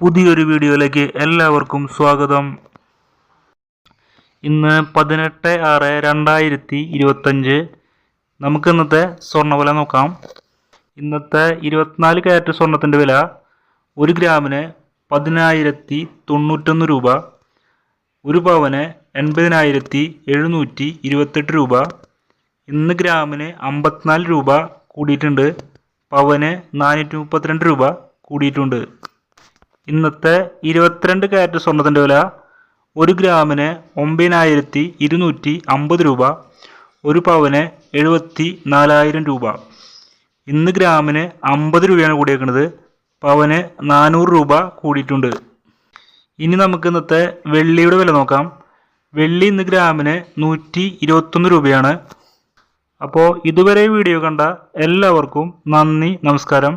പുതിയൊരു വീഡിയോയിലേക്ക് എല്ലാവർക്കും സ്വാഗതം. ഇന്ന് പതിനെട്ട് ആറ് രണ്ടായിരത്തി ഇരുപത്തഞ്ച്. നമുക്ക് ഇന്നത്തെ സ്വർണവില നോക്കാം. ഇന്നത്തെ ഇരുപത്തിനാല് ക്യാരറ്റ് സ്വർണത്തിന്റെ വില ഒരു ഗ്രാമിന് പതിനായിരത്തി തൊണ്ണൂറ്റൊന്ന് രൂപ. ഒരു പവന് എൺപതിനായിരത്തി എഴുന്നൂറ്റി ഇരുപത്തെട്ട് രൂപ. ഇന്ന് ഗ്രാമിന് അമ്പത്തിനാല് രൂപ കൂടിയിട്ടുണ്ട്. പവന് നാനൂറ്റി മുപ്പത്തിരണ്ട് രൂപ കൂടിയിട്ടുണ്ട്. ഇന്നത്തെ ഇരുപത്തിരണ്ട് കാരറ്റ് സ്വർണത്തിന്റെ വില ഒരു ഗ്രാമിന് ഒമ്പതിനായിരത്തി ഇരുന്നൂറ്റി അമ്പത് രൂപ ഒരു പവന് എഴുപത്തി നാലായിരം രൂപ. ഇന്ന് ഗ്രാമിന് അമ്പത് രൂപയാണ് കൂടിയേക്കുന്നത് പവന് നാനൂറ് രൂപ കൂടിയിട്ടുണ്ട്. ഇനി നമുക്ക് ഇന്നത്തെ വെള്ളിയുടെ വില നോക്കാം. വെള്ളി ഇന്ന് ഗ്രാമിന് നൂറ്റി ഇരുപത്തൊന്ന് രൂപയാണ്. അപ്പോൾ ഇതുവരെ വീഡിയോ കണ്ട എല്ലാവർക്കും നന്ദി നമസ്കാരം.